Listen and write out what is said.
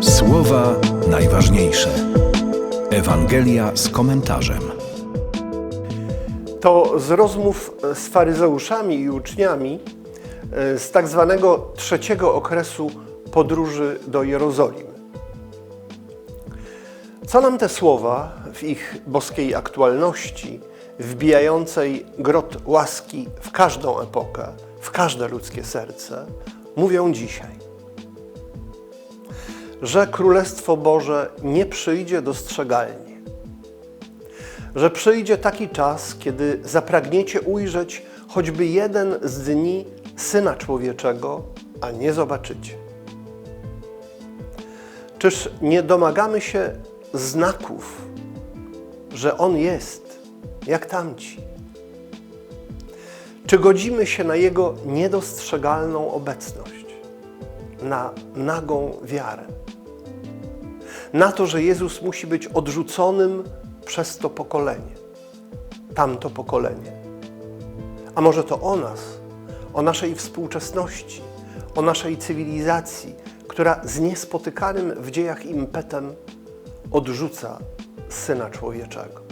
Słowa najważniejsze. Ewangelia z komentarzem. To z rozmów z faryzeuszami i uczniami e, z tak zwanego trzeciego okresu podróży do Jerozolimy. Co nam te słowa w ich boskiej aktualności, wbijającej grot łaski w każdą epokę, w każde ludzkie serce, mówią dzisiaj? Że Królestwo Boże nie przyjdzie dostrzegalnie że przyjdzie taki czas, kiedy zapragniecie ujrzeć choćby jeden z dni Syna Człowieczego, a nie zobaczycie. Czyż nie domagamy się znaków, że On jest, jak tamci? Czy godzimy się na Jego niedostrzegalną obecność, na nagą wiarę? Na to, że Jezus musi być odrzuconym przez to pokolenie, tamto pokolenie. A może to o nas, o naszej współczesności, o naszej cywilizacji, która z niespotykanym w dziejach impetem odrzuca Syna Człowieczego.